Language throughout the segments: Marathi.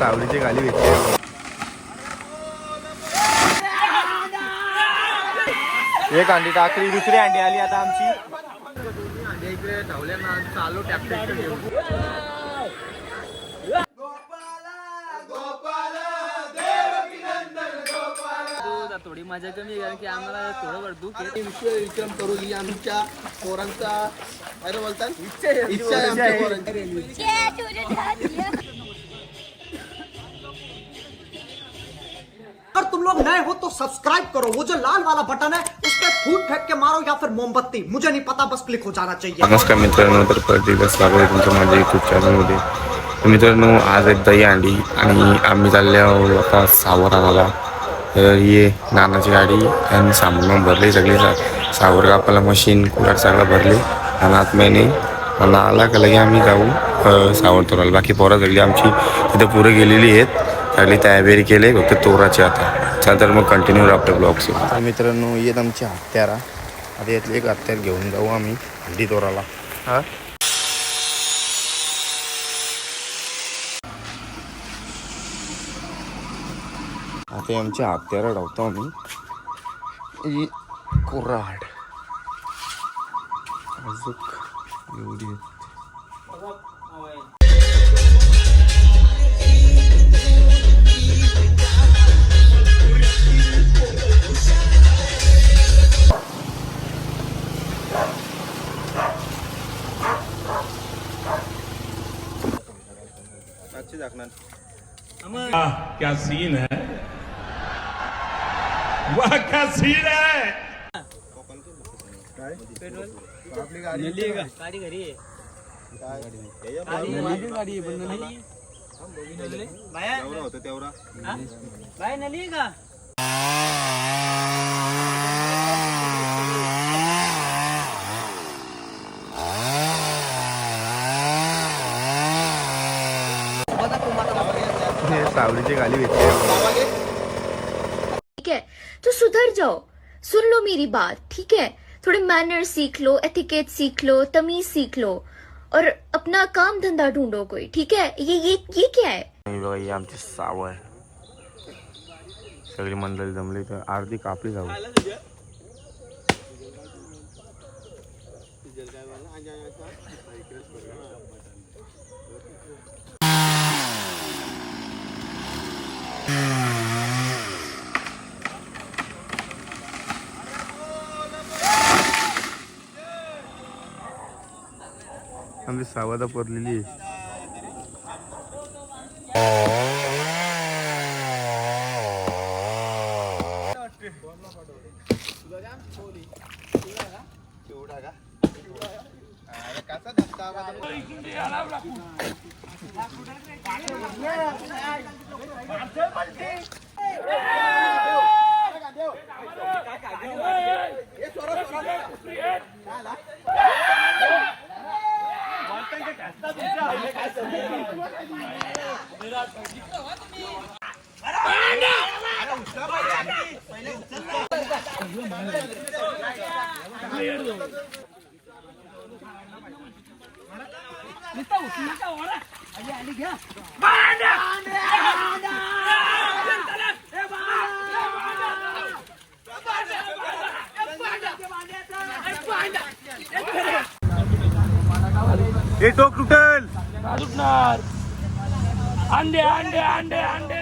सावलीची गाली भेटली एक अंडी टाकली दुसरी अंडी आली आता आमची. इकडे चालू घेऊन थोडी मजा कमी कारण की आम्हाला थोडं दुःख आहे. विक्रम करू ही आमच्या पोरांचा बोलतात इच्छा आहे इच्छा आहे. आमच्या पोरांची. अगर तुम लोग नए हो तो सब्सक्राइब करो। वो जो लाल वाला बटन है उस पर फूट फेंक के मारो या फिर मोमबत्ती। मुझे नहीं पता बस क्लिक हो जाना चाहिए। नमस्कार मित्रांनो तर परत एकदा स्वागत आहे तुमचं माझ्या यूट्यूब चॅनलमध्ये तर मित्रांनो आज एक दही अंडी आणि आम्ही चालले आहोत आता सावर तर ही नानाची गाडी आणि सामान भरली सगळी. सगळे सा- सावर मशीन कुलार सगळं भरली. आणि आत्म्याने मला आला का लगे आम्ही जाऊ सावरतोराला. सावर तोराला बाकी पोरं सगळी आमची तिथं पुरं गेलेली आहेत. सगळी तयारी केली फक्त तोराची आता. चल तर मग कंटिन्यू आपल्या ब्लॉग्स मित्रांनो येत आमची हत्यारा. आता यातले एक हत्यार घेऊन जाऊ आम्ही हल्दी तोराला. हा? आता आमची हत्यारा धावतो आम्ही. ही कोराड अजून एवढी आहेत. क्या सीन है? वह क्या सीन है? गाडी घरी आहे गाडी गाडी आहे, पण नली बाया हा? बाया नली आहे का सावलीची गाली भेटली ठीक है तो सुधर जाओ. सुन लो मेरी बात ठीक है थोड़े मैनर सीख लो एथिकेट सीख लो तमीज सीख लो और अपना काम धंधा ढूंढो कोई ठीक है? ये ये ये क्या है? आमची सावळ सगळी मंडळी जमली तर अर्धी कापली जाऊ आमची सावधा पडलेली हे टोक तुटल अंडे अंडे अंडे अंडे।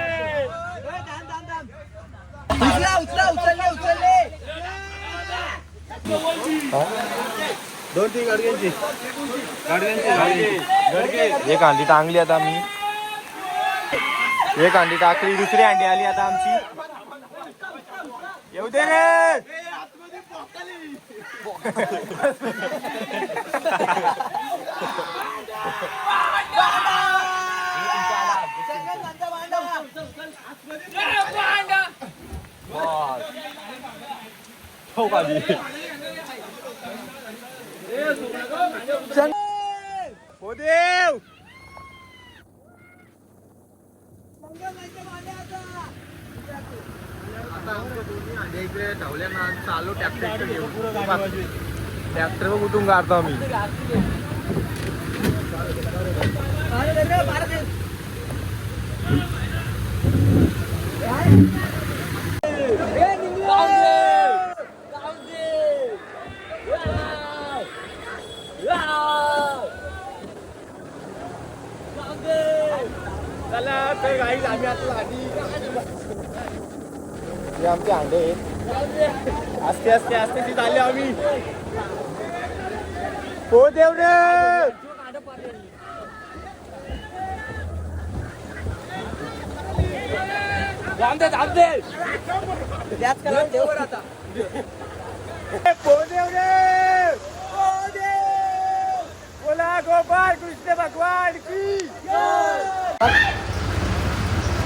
उचला उचला दोन तीन गाडग्यांची एक अंडी टांगली आता आम्ही. एक अंडी टाकली दुसरी अंडी आली आता आमची. येऊ दे रे. देव इकडे धावल्या ना चालू ट्रॅक्टर ट्रॅक्टर कुठून काढतो आम्ही तर गाईज आम्ही आता आधी हे आमचे अंडे आहेत. आस्ते आस्ते आस्ते तिथे आले आम्ही. हो देव रे त्याच करा देवर आता. देव! रे बोला गोपाल कृष्ण भगवान की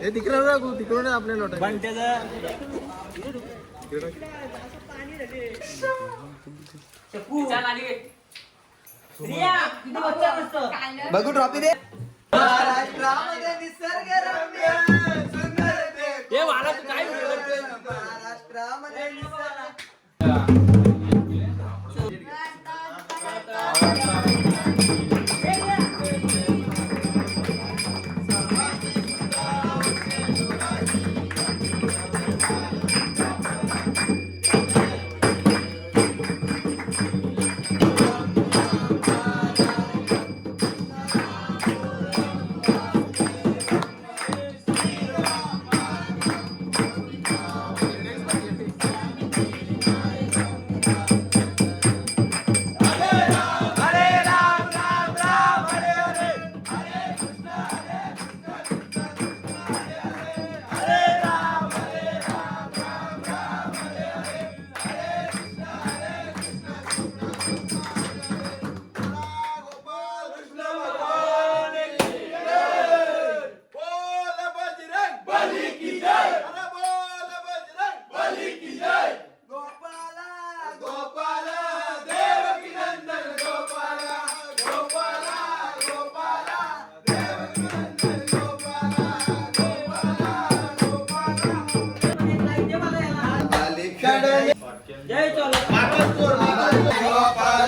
हे तिकडे राखू तिकडून आपल्या लोट बघू ट्रॉफी दे. महाराष्ट्रामध्ये निसर्गरम्य.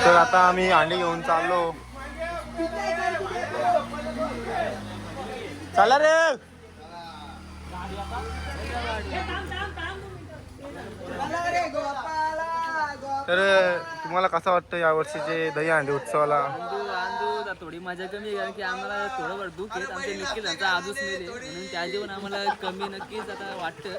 तर आता आम्ही अंडे घेऊन चाललो. चला रे. तर तुम्हाला कसं वाटतं या वर्षीचे दही अंडे उत्सवाला? अंदू थोडी मजा कमी आहे कारण की आम्हाला थोडं वर दुःख आहेत. आमच्या नक्कीच त्यांचा आजूच मेले म्हणून त्या जेवण आम्हाला कमी नक्कीच आता वाटतं.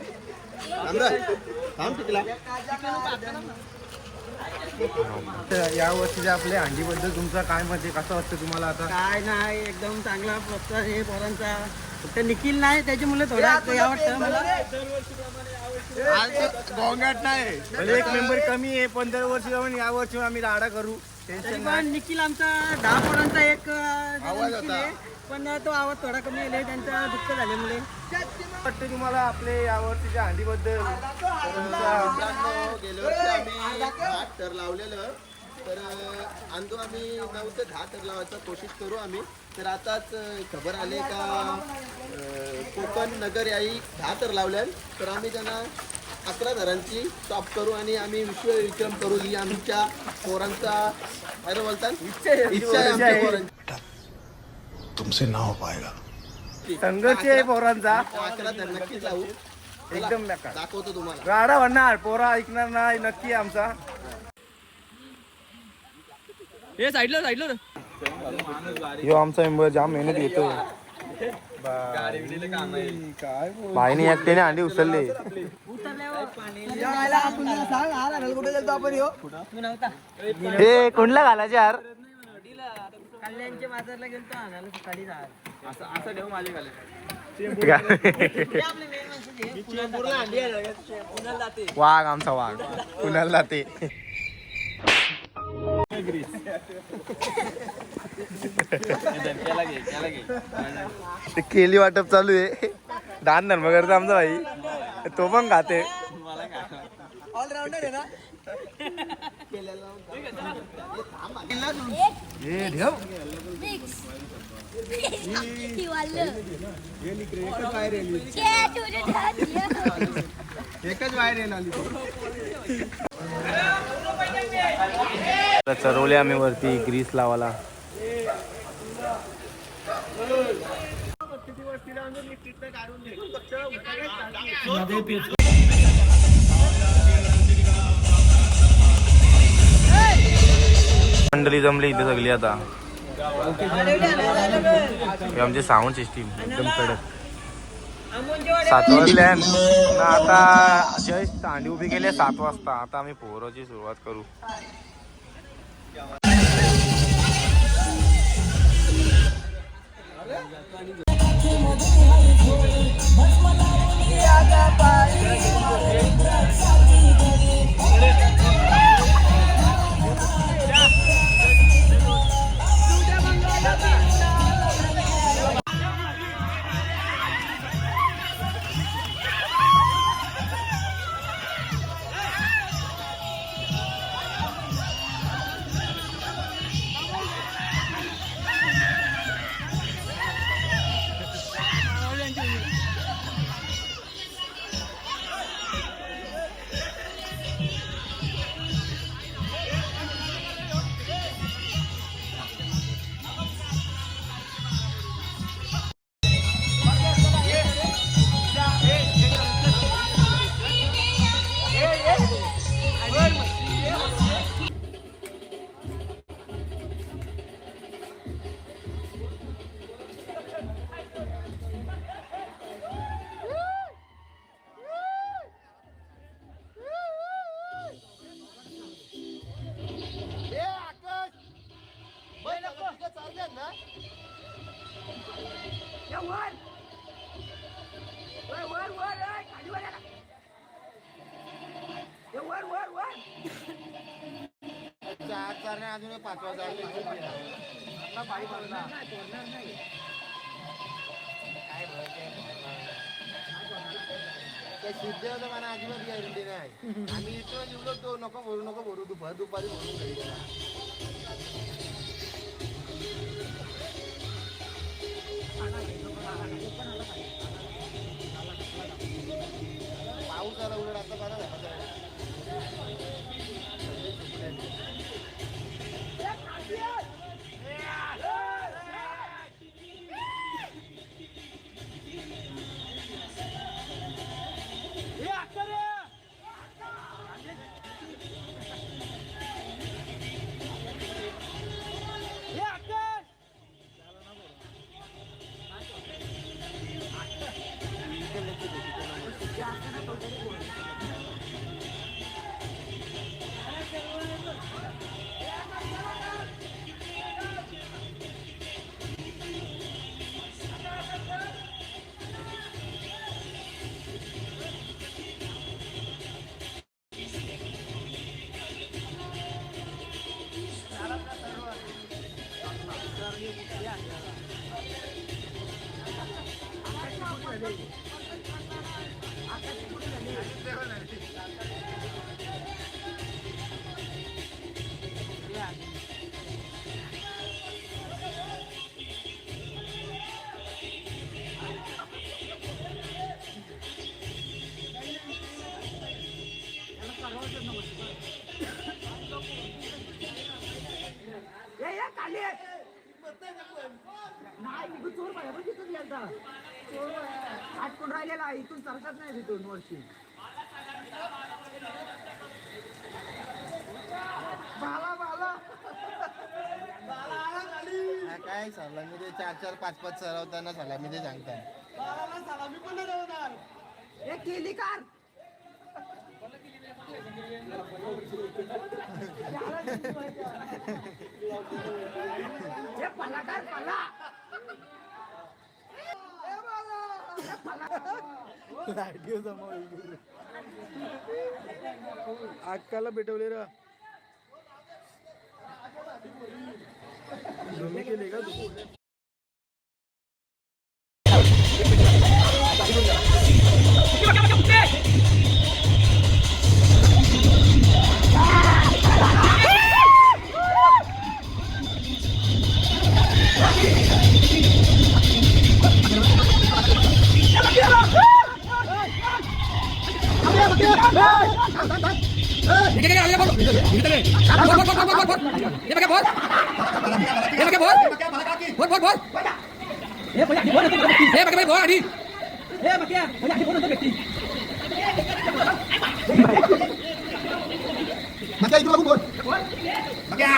या वर्षीच्या आपल्या अंडीबद्दल तुमचं काय मत आहे? कसं वाटतं तुम्हाला आता? काय नाही एकदम चांगला प्रोत्साहन आहे पोरांचा. फक्त निखिल नाही त्याची मुलं थोडा या वाटतं मला. गोंगाट नाही. म्हणजे एक मेंबर कमी आहे पण दरवर्षी जाऊन या वर्षी आम्ही राडा करू. तरी टेन्शन पण निखिल आमचा दहा पोरांचा एक निखिल आहे. पण तो आवाज थोडा कमी आले त्यांचा दुःख झाल्यामुळे. वाटतं तुम्हाला आपले या वर्षीच्या अंडीबद्दल गेल्या वर्षी आम्ही दहा तर लावलेलं तर अंदू आम्ही नऊ ते दहा तर लावायचा कोशिश करू आम्ही तर आताच खबर आले का कोकण नगर याही दहा तर लावल्या तर आम्ही त्यांना अकरा धरांची टॉप करू आणि आम्ही विश्व विक्रम करू ही आमच्या पोरांचा काय बोलतात इच्छा आहे. आमच्या पोरांची संघर्ष आहे पोरांचा. नक्की जाऊ एकदम नका दाखवतो तुम्हाला राडा म्हणणार पोरा ऐकणार नाही नक्की आमचा. हे साईडला साईडला ह्यो आमचा मेंबर जाम मेहनत घेतो भाईने एकट्याने अंडी उचलले. सांग हा हे कोणला घालायचे यार. कल्याणच्या बाजारला गेलतो आणायला सकाळी असं असं ठेव खाली वाघ आमचा वाघ. पुण्याला जाते. ते केली वाटप चालू आहे. दान धर्मकरचा आमचा भाई. तो पण खाते. ऑलराऊंडर आहे ना? एकच बाहेर चरवले आम्ही वरती ग्रीस लावाला मंडळी जमली इथे सगळी आता. हे आमची साऊंड सिस्टीम एकदम कडक. सात वाजल्या आता जयश तांडी उभी केली सात वाजता. आता आम्ही पोहराची सुरुवात करू. सिद्धेचा मला अजिबात गॅरंटी नाही. आम्ही इथं निवडलो तो नको भरू नको भरू दुपार दुपारी भरून घरी गेला. पाऊस आला उलट आता बरा झाला. काय सलामी ते चार चार पाच पाच सरवताना सलामी ते सांगतात एक केली कार. हे काय पल्ला अक्काला पेटवले र. घूमने के लेगा Hey! तू मग इकडे बघू बोल बघा